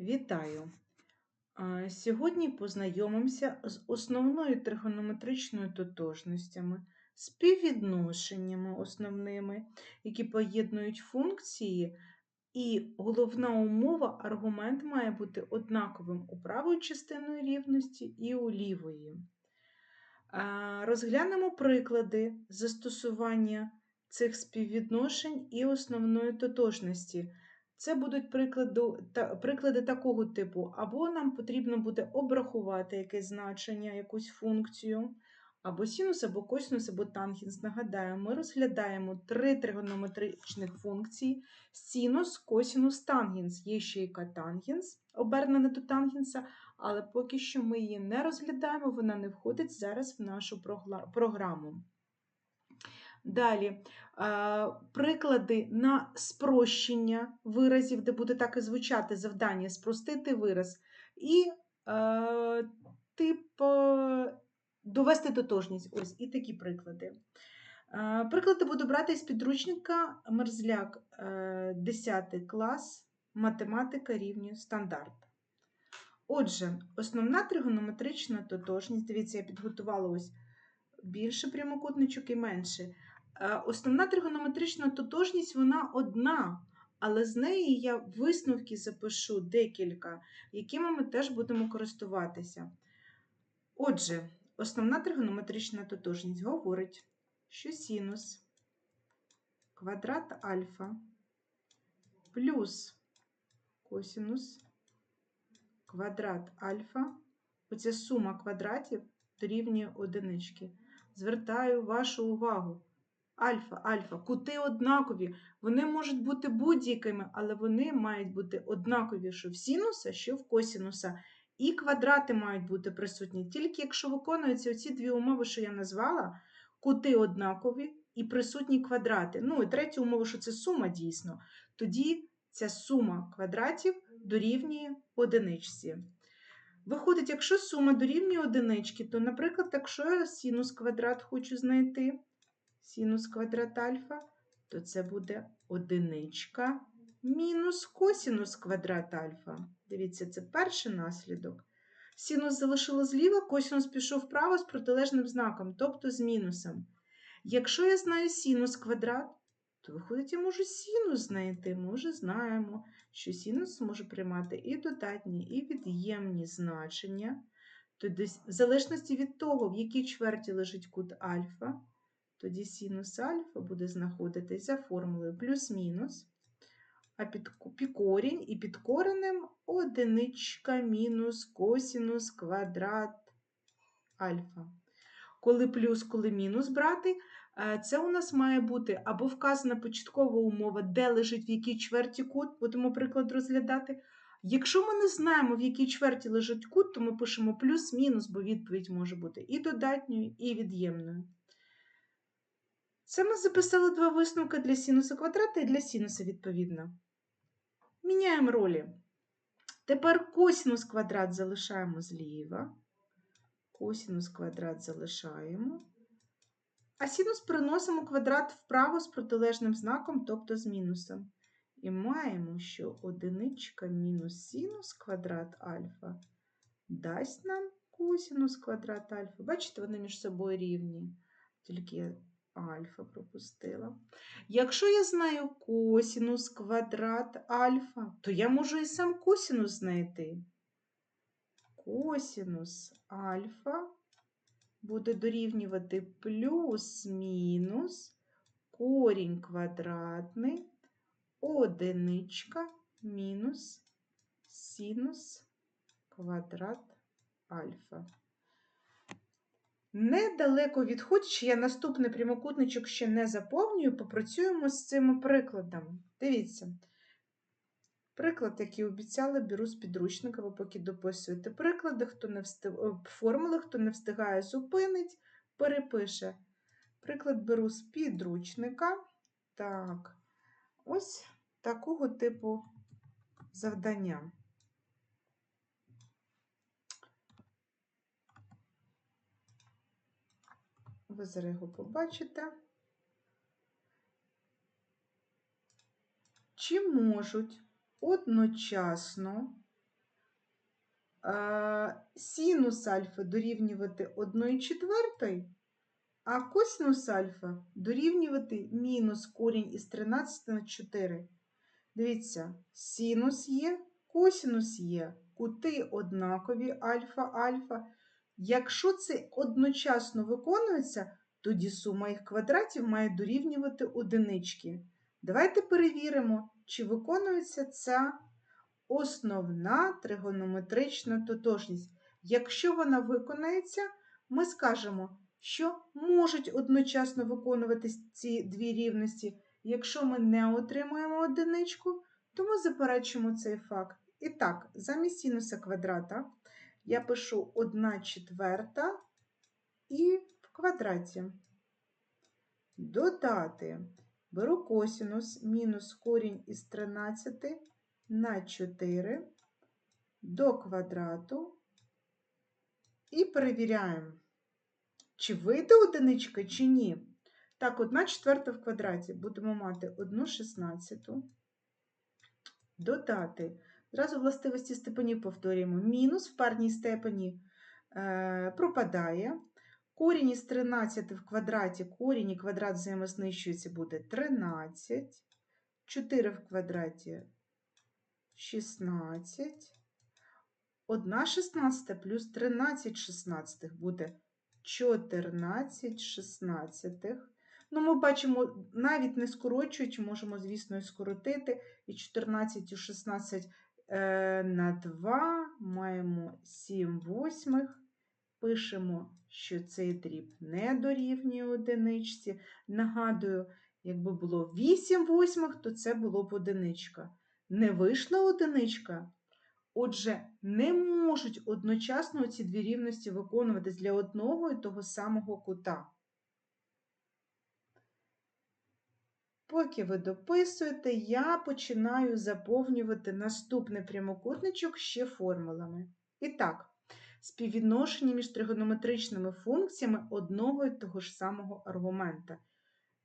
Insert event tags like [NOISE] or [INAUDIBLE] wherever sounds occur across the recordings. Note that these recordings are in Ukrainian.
Вітаю! Сьогодні познайомимося з основною тригонометричною тотожностями, співвідношеннями основними, які поєднують функції, і головна умова аргумент має бути однаковим у правої частини рівності і у лівої. Розглянемо приклади застосування цих співвідношень і основної тотожності. Це будуть прикладу, та, приклади такого типу, або нам потрібно буде обрахувати якесь значення, якусь функцію, або синус, або косинус, або тангенс. Нагадаю, ми розглядаємо три тригонометричних функції: синус, косинус, тангенс. Є ще і катангенс, обернена до тангенса, але поки що ми її не розглядаємо, вона не входить зараз в нашу програму. Далі приклади на спрощення виразів, де буде так і звучати завдання, спростити вираз, і тип довести тотожність. Ось і такі приклади. Приклади буду брати з підручника Мерзляк 10 клас, математика рівню стандарт. Отже, основна тригонометрична тотожність, дивіться, я підготувала ось більше прямокутничок і менше. Е, основна тригонометрична тотожність вона одна, але з неї я висновки запишу декілька, якими ми теж будемо користуватися. Отже, основна тригонометрична тотожність говорить, що синус квадрат альфа плюс косинус квадрат альфа, оця сума квадратів дорівнює одинички. Звертаю вашу увагу. Альфа, альфа, кути однакові. Вони можуть бути будь-якими, але вони мають бути однакові, що в синуса, що в косінуса. І квадрати мають бути присутні. Тільки якщо виконуються оці дві умови, що я назвала, кути однакові і присутні квадрати. Ну, і третя умова, що це сума дійсно, тоді ця сума квадратів дорівнює одиничці. Виходить, якщо сума дорівнює одинички, то, наприклад, якщо я синус квадрат хочу знайти, синус квадрат альфа, то це буде одиничка мінус косінус квадрат альфа. Дивіться, це перший наслідок. Синус залишило зліва, косінус пішов вправо з протилежним знаком, тобто з мінусом. Якщо я знаю синус квадрат, то виходить, я можу синус знайти. Ми вже знаємо, що синус може приймати і додатні, і від'ємні значення. Тоді, в залежності від того, в якій чверті лежить кут альфа, тоді синус альфа буде знаходитись за формулою плюс-мінус, а під, корінь і під коренем одиничка мінус косінус квадрат альфа. Коли плюс, коли мінус брати, е, це у нас має бути або вказана початкова умова, де лежить в якій чверті кут, будемо приклад розглядати. Якщо ми не знаємо, в якій чверті лежить кут, то ми пишемо плюс-мінус, бо відповідь може бути і додатньою, і від'ємною. Це ми записали два висновки для синуса квадрата і для синуса, відповідно. Міняємо ролі. Тепер косинус квадрат залишаємо зліва. Косинус квадрат залишаємо. А синус переносимо квадрат вправо з протилежним знаком, тобто з мінусом. І маємо, що одиничка мінус синус квадрат альфа дасть нам косинус квадрат альфа. Бачите, вони між собою рівні. Тільки альфа пропустила. Якщо я знаю косінус квадрат альфа, то я можу і сам косінус знайти. Косінус альфа буде дорівнювати плюс-мінус корінь квадратний, одиничка мінус синус квадрат альфа. Недалеко відходячи, я наступний прямокутничок ще не заповнюю, попрацюємо з цими прикладами. Дивіться. Приклад, який обіцяли, беру з підручника, ви поки дописуєте приклади, хто не встиг... формули, хто не встигає, зупинить, перепише. Приклад беру з підручника. Так, ось такого типу завдання. Ви зараз його побачите. Чи можуть одночасно е, синус альфа дорівнювати 1 четвертої, а косинус альфа дорівнювати мінус корінь із 13 на 4. Дивіться, синус є, косинус є, кути однакові альфа, альфа. Якщо це одночасно виконується, тоді сума їх квадратів має дорівнювати одинички. Давайте перевіримо, чи виконується ця основна тригонометрична тотожність. Якщо вона виконається, ми скажемо, що можуть одночасно виконуватись ці дві рівності. Якщо ми не отримуємо одиничку, то ми заперечимо цей факт. І так, замість синуса квадрата я пишу 1 четверта і в квадраті. Додати беру косинус мінус корінь із 13 на 4 до квадрату і перевіряємо, чи вийде одиничка, чи ні. Так, 1 четверта в квадраті будемо мати 1 шістнадцяту. Додати. Зразу властивості степенів повторюємо. Мінус в парній степені е, пропадає. Корінь із 13 в квадраті, корінь і квадрат взаємознищується, буде 13. 4 в квадраті 16. 1 шістнадцята плюс 13 шістнадцятих буде 14 шістнадцятих. Ну, ми бачимо, навіть не скорочуючи, можемо, звісно, і скоротити. І 14 і 16 е, на 2 маємо 7 восьмих. Пишемо, що цей дріб не дорівнює одиничці. Нагадую, якби було 8 восьмих, то це було б одиничка. Не вийшла одиничка. Отже, не можуть одночасно ці дві рівності виконуватись для одного і того самого кута. Поки ви дописуєте, я починаю заповнювати наступний прямокутничок ще формулами. І так, співвідношення між тригонометричними функціями одного і того ж самого аргумента.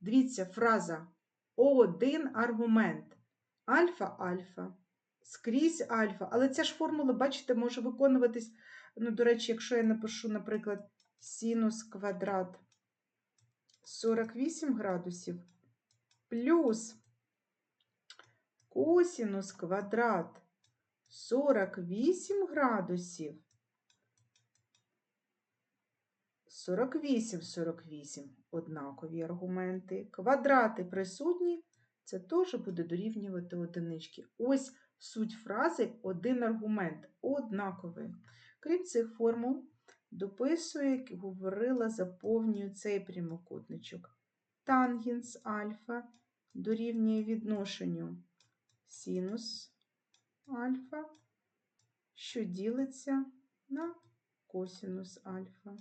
Дивіться, фраза один аргумент. Альфа-альфа. Скрізь альфа. Але ця ж формула, бачите, може виконуватись. Ну, до речі, якщо я напишу, наприклад, синус квадрат 48 градусів плюс косинус квадрат 48 градусів. 48, 48 однакові аргументи. Квадрати присутні, це теж буде дорівнювати одинички. Ось суть фрази один аргумент однаковий. Крім цих формул, дописую, як говорила, заповнюю цей прямокутничок. Тангенс альфа дорівнює відношенню синус альфа, що ділиться на косинус альфа.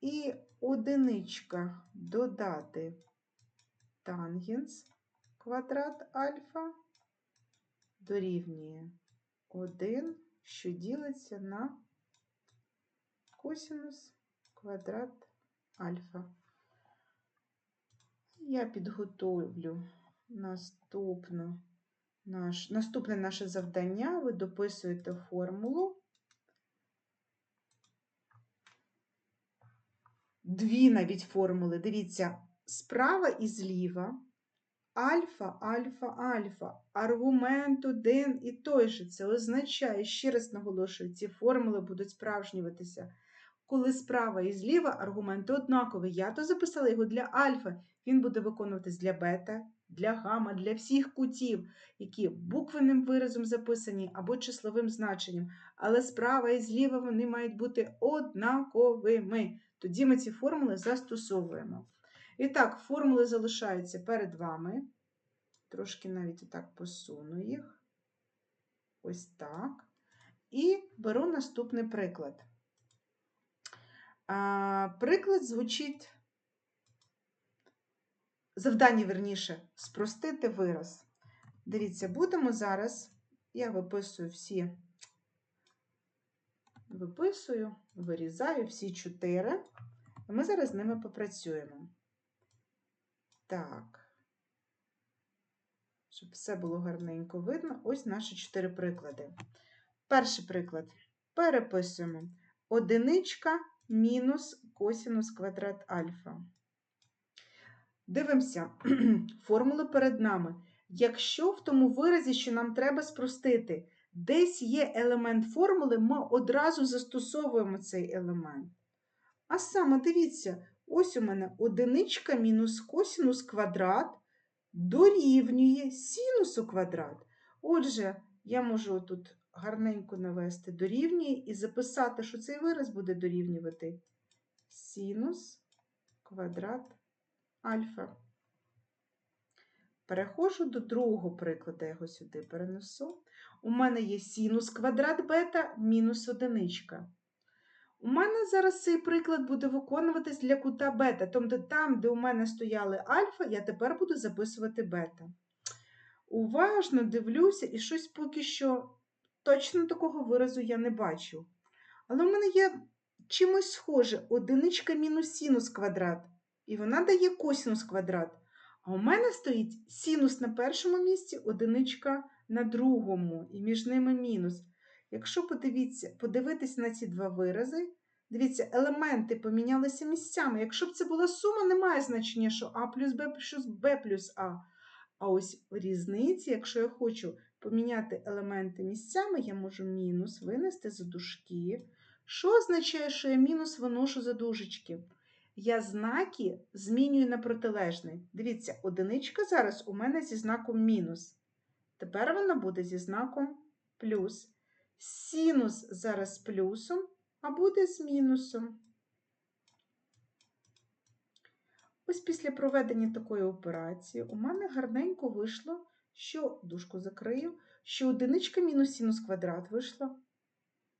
І одиничка додати тангенс квадрат альфа дорівнює 1, що ділиться на косинус квадрат альфа. Я підготовлю наступну, наш, наступне наше завдання. Ви дописуєте формулу. Дві навіть формули. Дивіться, справа і зліва. Альфа, альфа, альфа. Аргумент один і той же. Це означає, ще раз наголошую, ці формули будуть справжнюватися. Коли справа і зліва аргументи однакові. Я то записала його для альфа. Він буде виконуватись для бета, для гама, для всіх кутів, які буквенним виразом записані або числовим значенням. Але справа і зліва вони мають бути однаковими. Тоді ми ці формули застосовуємо. І так, формули залишаються перед вами. Трошки навіть отак посуну їх. Ось так. І беру наступний приклад. Приклад звучить, завдання, верніше, спростити вираз. Дивіться, будемо зараз, я виписую всі, виписую, вирізаю всі чотири. І ми зараз з ними попрацюємо. Так. щоб все було гарненько видно. Ось наші чотири приклади. Перший приклад. Переписуємо. Одиничка мінус косінус квадрат альфа. Дивимося, [CLEARS THROAT] формули перед нами. Якщо в тому виразі, що нам треба спростити, десь є елемент формули, ми одразу застосовуємо цей елемент. А саме, дивіться, ось у мене одиничка мінус косінус квадрат дорівнює синусу квадрат. Отже, я можу тут гарненько навести дорівнює і записати, що цей вираз буде дорівнювати синус квадрат альфа. Переходжу до другого прикладу, я його сюди перенесу. У мене є синус квадрат бета мінус одиничка. У мене зараз цей приклад буде виконуватись для кута бета. Тобто там, де у мене стояли альфа, я тепер буду записувати бета. Уважно дивлюся, і щось поки що точно такого виразу я не бачу. Але в мене є чимось схоже одиничка мінус синус квадрат, і вона дає косинус квадрат. А у мене стоїть синус на першому місці, одиничка на другому, і між ними мінус. Якщо подивіться, подивитись на ці два вирази, дивіться, елементи помінялися місцями. Якщо б це була сума, немає значення, що А плюс Б плюс Б плюс А. А ось різниці, якщо я хочу поміняти елементи місцями, я можу мінус винести за дужки. Що означає, що я мінус виношу за дужечки? Я знаки змінюю на протилежний. Дивіться, одиничка зараз у мене зі знаком мінус. Тепер вона буде зі знаком плюс. Синус зараз плюсом, а буде з мінусом. Ось після проведення такої операції у мене гарненько вийшло, що дужку закрию, що одиничка мінус синус квадрат вийшла.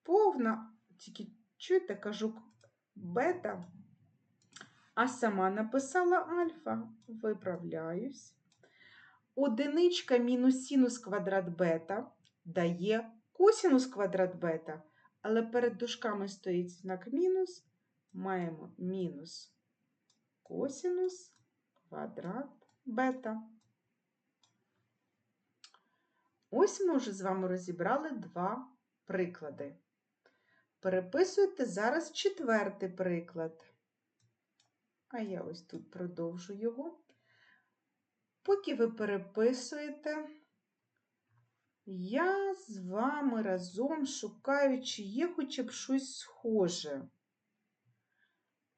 Повна, тільки чуєте, кажу бета, а сама написала альфа. Виправляюсь. Одиничка мінус синус квадрат бета дає косінус квадрат бета, але перед дужками стоїть знак мінус, маємо мінус косінус квадрат бета. Ось ми вже з вами розібрали два приклади. Переписуйте зараз четвертий приклад. А я ось тут продовжу його. Поки ви переписуєте, я з вами разом шукаю, чи є хоча б щось схоже.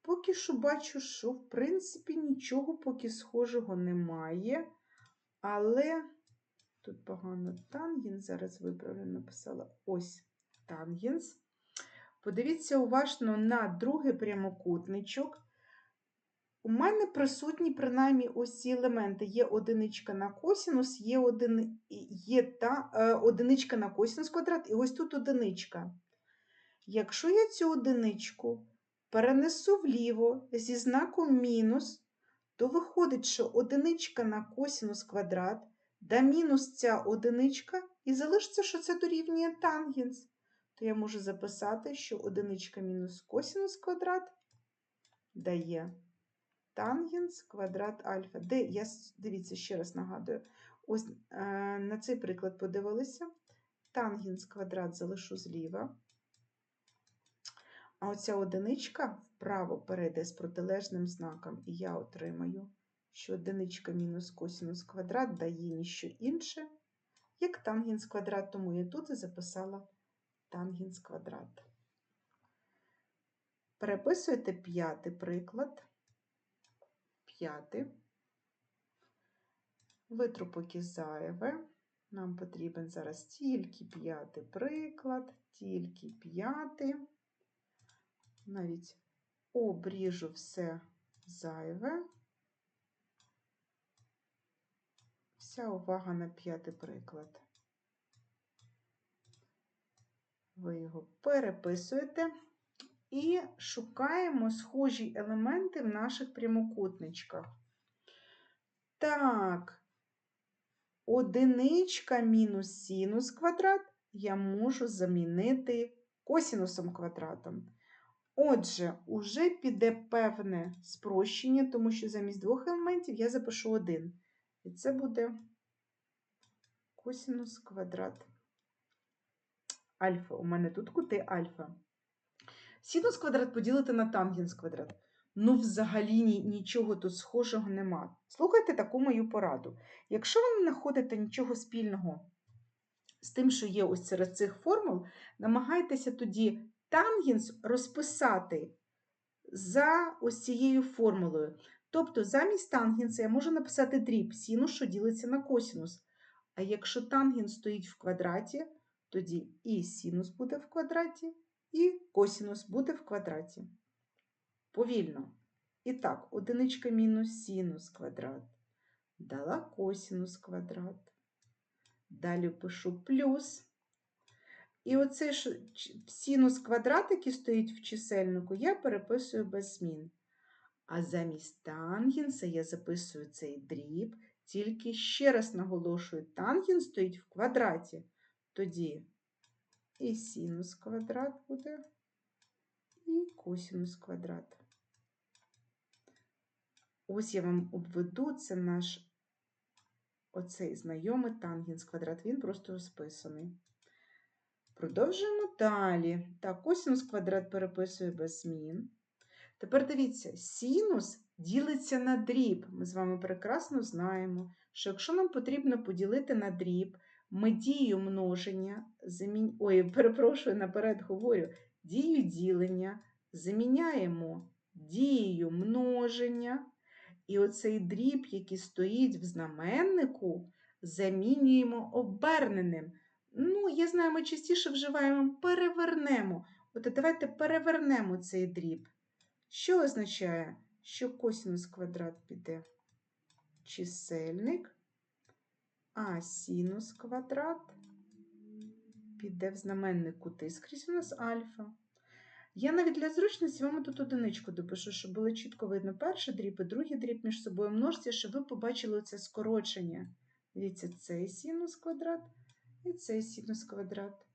Поки що бачу, що, в принципі, нічого поки схожого немає. Але тут погано тангенс, зараз виправлю, написала ось тангенс. Подивіться уважно на другий прямокутничок. У мене присутні, принаймні, ось ці елементи. Є одиничка на косінус, є, один, є та, е, одиничка на косінус квадрат, і ось тут одиничка. Якщо я цю одиничку перенесу вліво зі знаком мінус, то виходить, що одиничка на косінус квадрат да мінус ця одиничка, і залишиться, що це дорівнює тангенс. То я можу записати, що одиничка мінус косінус квадрат дає тангенс квадрат альфа. Де я, дивіться, ще раз нагадую, ось е, на цей приклад подивилися. Тангенс квадрат залишу зліва. А оця одиничка вправо перейде з протилежним знаком, і я отримаю, що одиничка мінус косінус квадрат дає ніщо інше, як тангенс квадрат, тому я тут і записала тангенс квадрат. Переписуєте п'ятий приклад. П'ятий. Витру поки зайве. Нам потрібен зараз тільки п'ятий приклад, тільки п'ятий. Навіть обріжу все зайве. Вся увага на п'ятий приклад. Ви його переписуєте і шукаємо схожі елементи в наших прямокутничках. Так, одиничка мінус синус квадрат я можу замінити косінусом квадратом. Отже, уже піде певне спрощення, тому що замість двох елементів я запишу один. І це буде косинус квадрат альфа. У мене тут кути альфа. Синус квадрат поділити на тангенс квадрат. Ну, взагалі нічого тут схожого нема. Слухайте таку мою пораду. Якщо ви не знаходите нічого спільного з тим, що є ось серед цих формул, намагайтеся тоді тангенс розписати за ось цією формулою. Тобто замість тангенса я можу написати дріб синус, що ділиться на косинус. А якщо тангенс стоїть в квадраті, тоді і синус буде в квадраті, і косинус буде в квадраті. Повільно. І так, одиничка мінус синус квадрат. Дала косинус квадрат. Далі пишу плюс. І оцей синус квадрат, який стоїть в чисельнику, я переписую без змін. А замість тангенса я записую цей дріб, тільки ще раз наголошую, тангенс стоїть в квадраті. Тоді і синус квадрат буде, і косинус квадрат. Ось я вам обведу, це наш оцей знайомий тангенс квадрат, він просто розписаний. Продовжуємо далі. Так, косинус квадрат переписую без змін. Тепер дивіться, синус ділиться на дріб. Ми з вами прекрасно знаємо, що якщо нам потрібно поділити на дріб, ми дію множення, замін... ой, перепрошую, наперед говорю, дію ділення заміняємо дією множення, і оцей дріб, який стоїть в знаменнику, замінюємо оберненим. Ну, я знаю, ми частіше вживаємо перевернемо. От давайте перевернемо цей дріб. Що означає, що косинус квадрат піде чисельник, а синус квадрат піде в знаменник кути. Скрізь у нас альфа. Я навіть для зручності вам тут одиничку допишу, щоб було чітко видно перший дріб і другий дріб між собою множці, щоб ви побачили це скорочення. Дивіться, цей синус квадрат і цей синус квадрат.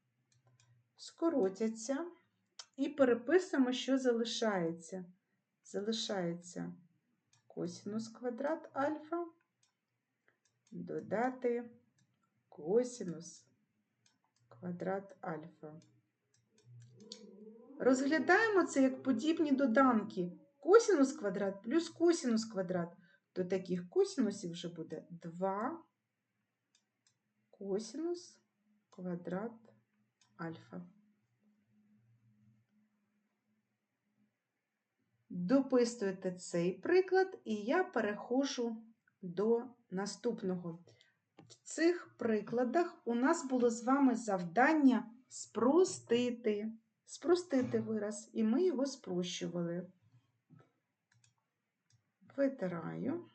Скоротяться. І переписуємо, що залишається. Залишається косинус квадрат альфа, додати косинус квадрат альфа. Розглядаємо це як подібні доданки. Косинус квадрат плюс косинус квадрат. До таких косинусів вже буде 2 косинус квадрат альфа. Дописуєте цей приклад, і я переходжу до наступного. В цих прикладах у нас було з вами завдання спростити. Спростити вираз, і ми його спрощували. Витираю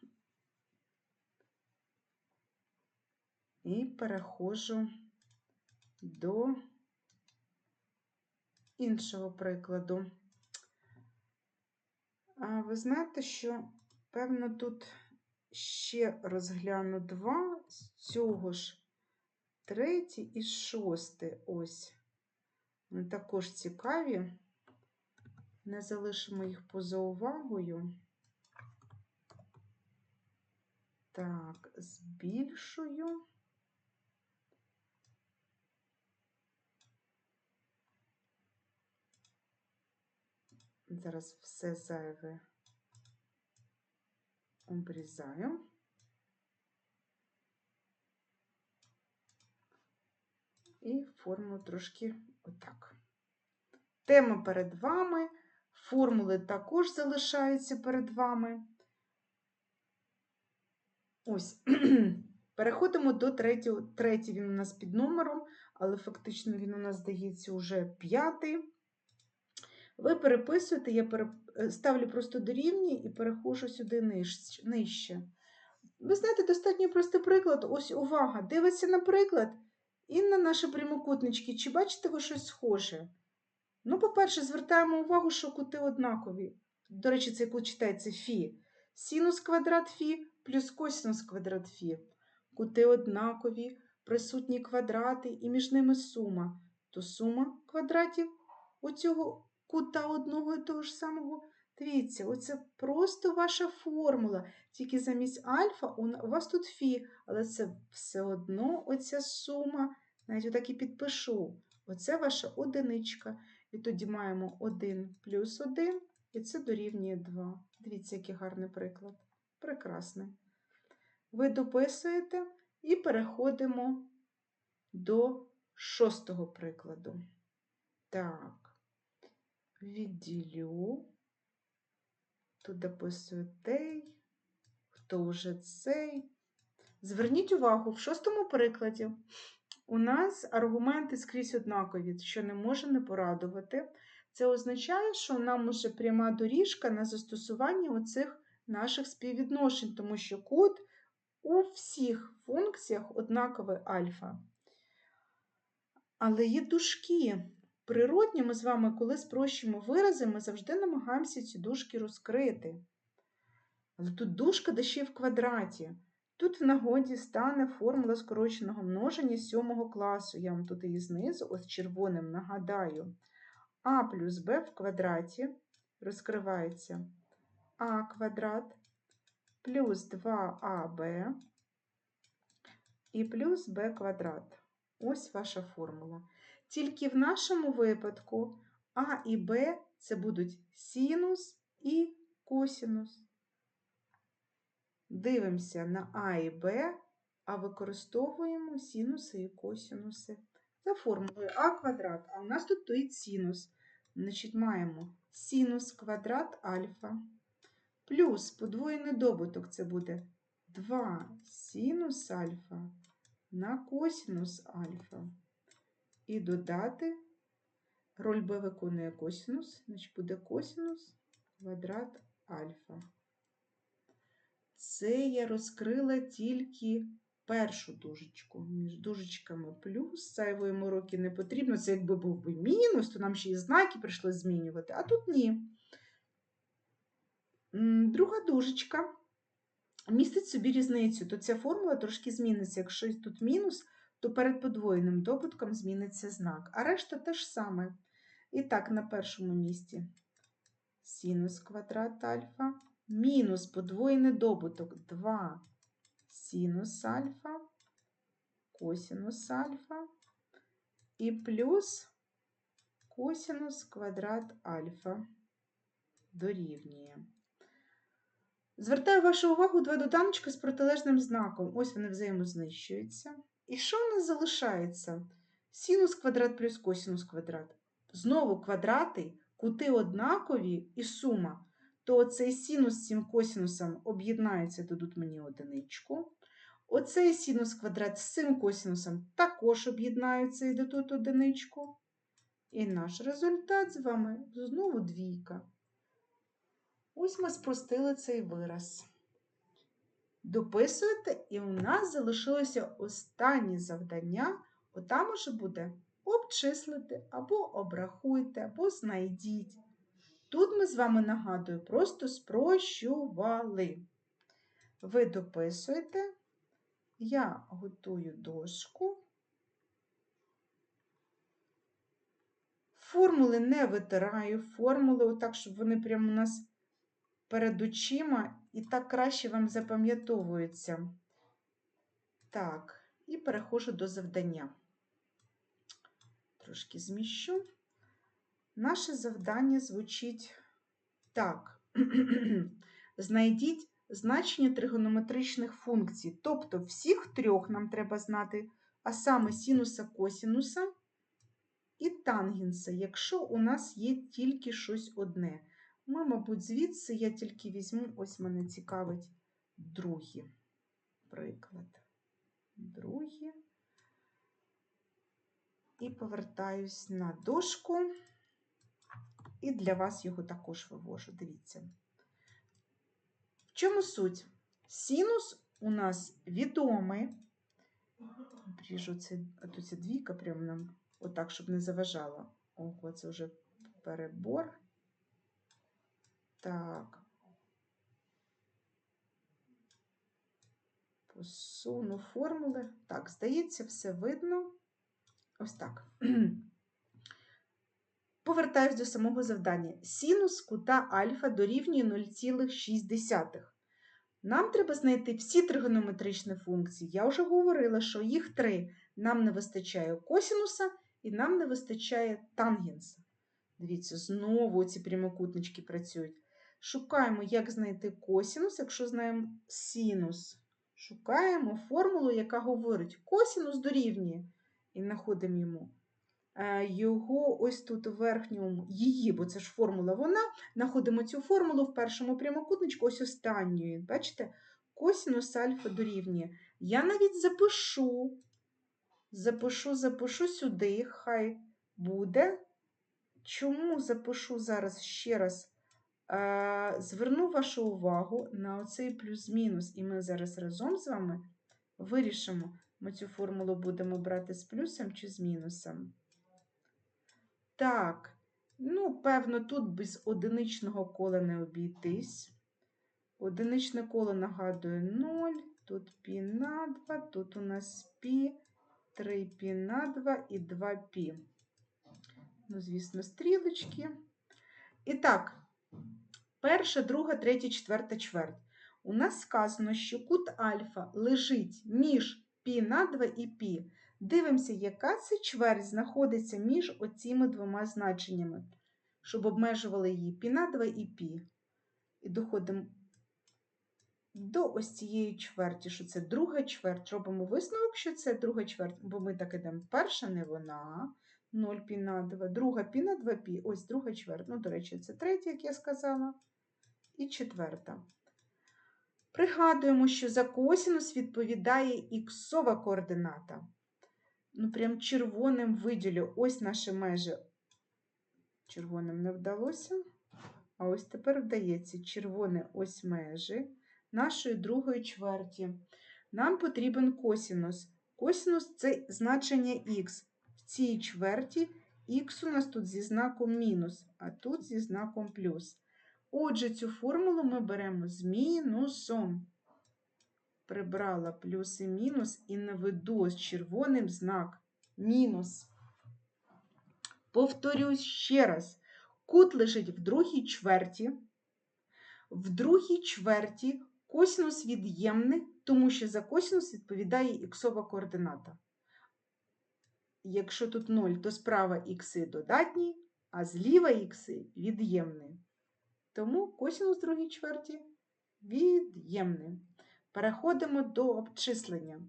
і переходжу до іншого прикладу. А ви знаєте, що, певно, тут ще розгляну два з цього ж третій і шостий ось. Вони також цікаві. Не залишимо їх поза увагою. Так, збільшую. Зараз все зайве обрізаю. І форму трошки отак. Тема перед вами, формули також залишаються перед вами. Ось, [CLEARS THROAT] переходимо до третього. Третій він у нас під номером, але фактично він у нас здається уже п'ятий. Ви переписуєте, я переп... ставлю просто дорівнює і переходжу сюди нижче. Ви знаєте, достатньо простий приклад. Ось увага! Дивиться на приклад і на наші прямокутнички. Чи бачите ви щось схоже? Ну, по-перше, звертаємо увагу, що кути однакові. До речі, цей кут читається фі. Синус квадрат фі плюс косинус квадрат фі. Кути однакові, присутні квадрати і між ними сума. То сума квадратів оцього кута одного і того ж самого Дивіться, оце просто ваша формула. Тільки замість альфа у вас тут фі, але це все одно оця сума. Навіть отак і підпишу. Оце ваша одиничка. І тоді маємо 1 плюс 1, і це дорівнює 2. Дивіться, який гарний приклад. Прекрасний. Ви дописуєте і переходимо до шостого прикладу. Так, відділю. Тут дописую той, хто вже цей. Зверніть увагу, в шостому прикладі у нас аргументи скрізь однакові, що не може не порадувати. Це означає, що нам уже пряма доріжка на застосування оцих наших співвідношень, тому що код у всіх функціях однаковий альфа. Але є дужки. Природні ми з вами, коли спрощуємо вирази, ми завжди намагаємося ці дужки розкрити. Але тут дужка де в квадраті. Тут в нагоді стане формула скороченого множення сьомого класу. Я вам тут її знизу, ось червоним нагадаю. А плюс Б в квадраті розкривається А квадрат плюс 2АБ і плюс Б квадрат. Ось ваша формула. Тільки в нашому випадку А і Б це будуть синус і косинус. Дивимося на А і Б, а використовуємо синуси і косинуси. За формулою А квадрат, а у нас тут стоїть синус. Значить, маємо синус квадрат альфа плюс подвоєний добуток це буде 2 синус альфа на косинус альфа. І додати роль b виконує косинус, значить буде косинус квадрат альфа. Це я розкрила тільки першу дужечку. Між дужечками плюс, зайвої мороки не потрібно. Це якби був би мінус, то нам ще і знаки прийшлось змінювати, а тут ні. Друга дужечка містить собі різницю, то ця формула трошки зміниться. Якщо тут мінус, то перед подвоєним добутком зміниться знак, а решта те ж саме. І так, на першому місці синус квадрат альфа, мінус подвоєний добуток 2 синус альфа, косинус альфа і плюс косинус квадрат альфа дорівнює. Звертаю вашу увагу два доданочки з протилежним знаком. Ось вони взаємознищуються. І що в нас залишається? Синус квадрат плюс косинус квадрат. Знову квадрати, кути однакові і сума. То оцей синус з цим косинусом об'єднаються, дадуть мені одиничку. Оцей синус квадрат з цим косинусом також об'єднаються і дадуть одиничку. І наш результат з вами знову двійка. Ось ми спростили цей вираз. Дописуєте, і у нас залишилося останнє завдання. Отам уже буде обчислити, або обрахуйте, або знайдіть. Тут ми з вами, нагадую, просто спрощували. Ви дописуєте, я готую дошку. Формули не витираю, формули, отак, щоб вони прямо у нас перед очима і так краще вам запам'ятовуються. Так, і переходжу до завдання. Трошки зміщу. Наше завдання звучить так. [CLEARS THROAT] Знайдіть значення тригонометричних функцій. Тобто всіх трьох нам треба знати, а саме синуса, косінуса і тангенса, якщо у нас є тільки щось одне. Ми, мабуть, звідси я тільки візьму, ось мене цікавить другий приклад. Другий. І повертаюсь на дошку. І для вас його також вивожу. Дивіться. В чому суть? Синус у нас відомий. Обріжу це, а тут ця двійка прямо нам, отак, щоб не заважала. Ого, це вже перебор. Так. Посуну формули. Так, здається, все видно. Ось так. [CLEARS THROAT] Повертаюсь до самого завдання. Синус кута альфа дорівнює 0,6. Нам треба знайти всі тригонометричні функції. Я вже говорила, що їх три. Нам не вистачає косінуса і нам не вистачає тангенса. Дивіться, знову ці прямокутнички працюють. Шукаємо, як знайти косінус, якщо знаємо синус. Шукаємо формулу, яка говорить косінус дорівнює. І знаходимо йому. Е, Його ось тут у верхньому, її, бо це ж формула вона. Знаходимо цю формулу в першому прямокутничку, ось останньої. Бачите? Косінус альфа дорівнює. Я навіть запишу, запишу, запишу сюди, хай буде. Чому запишу зараз ще раз? Е, зверну вашу увагу на оцей плюс-мінус, і ми зараз разом з вами вирішимо, ми цю формулу будемо брати з плюсом чи з мінусом. Так, ну, певно, тут без одиничного кола не обійтись. Одиничне коло нагадує 0, тут пі на 2, тут у нас пі, 3 пі на 2 і 2 пі. Ну, звісно, стрілочки. І так перша, друга, третя, четверта чверть. У нас сказано, що кут альфа лежить між пі на 2 і пі. Дивимося, яка це чверть знаходиться між оціми двома значеннями, щоб обмежували її пі на 2 і пі. І доходимо до ось цієї чверті, що це друга чверть. Робимо висновок, що це друга чверть, бо ми так ідемо. Перша не вона, 0 пі на 2, друга пі на 2 пі, ось друга чверть. Ну, до речі, це третя, як я сказала і четверта. Пригадуємо, що за косінус відповідає іксова координата. Ну, прям червоним виділю. Ось наші межі. Червоним не вдалося. А ось тепер вдається червоне ось межі нашої другої чверті. Нам потрібен косінус. Косінус це значення х. В цій чверті х у нас тут зі знаком мінус, а тут зі знаком плюс. Отже, цю формулу ми беремо з мінусом. Прибрала плюс і мінус і наведу з червоним знак мінус. Повторюсь ще раз. Кут лежить в другій чверті. В другій чверті косинус від'ємний, тому що за косинус відповідає іксова координата. Якщо тут 0, то справа ікси додатні, а зліва ікси від'ємний. Тому косинус другій чверті від'ємний. Переходимо до обчислення.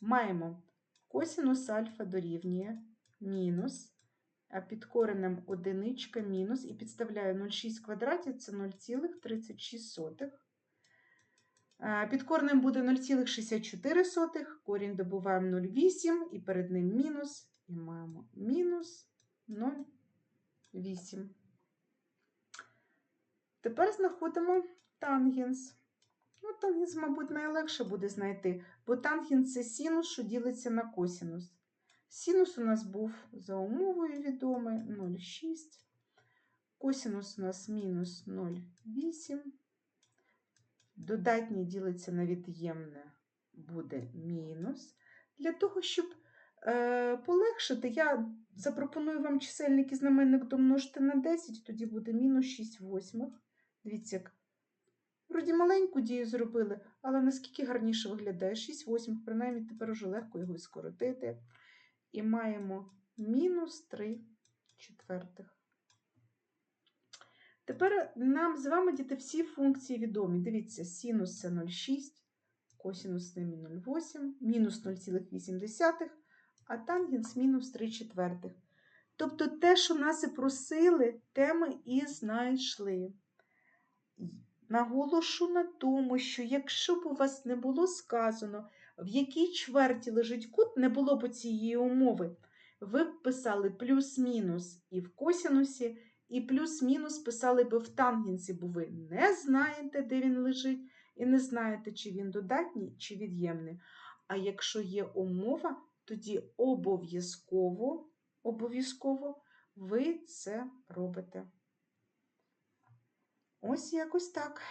Маємо косинус альфа дорівнює мінус, а під коренем одиничка мінус, і підставляю 0,6 квадратів, це 0,36. Під коренем буде 0,64, корінь добуваємо 0,8 і перед ним мінус, і маємо мінус 0,8. Тепер знаходимо тангенс. Ну, Тангенс, мабуть, найлегше буде знайти, бо тангенс це синус, що ділиться на косинус. Синус у нас був за умовою відомий 0,6. Косинус у нас мінус 0,8. Додатнє ділиться на від'ємне буде мінус. Для того, щоб е, полегшити, я запропоную вам чисельник і знаменник домножити на 10, тоді буде мінус 6 восьмих. Дивіться, як вроді маленьку дію зробили, але наскільки гарніше виглядає 6 восьмих, принаймні тепер вже легко його скоротити. І маємо мінус 3 четвертих. Тепер нам з вами діти всі функції відомі. Дивіться, синус це 0,6, косинус це 0,8, мінус 0,8, а тангенс мінус 3 четвертих. Тобто те, що нас і просили, те ми і знайшли. Наголошу на тому, що якщо б у вас не було сказано, в якій чверті лежить кут, не було б цієї умови. Ви б писали плюс-мінус і в косинусі, і плюс-мінус писали би в тангенсі, бо ви не знаєте, де він лежить, і не знаєте, чи він додатній, чи від'ємний. А якщо є умова, тоді обов'язково обов'язково ви це робите. Ось якось так.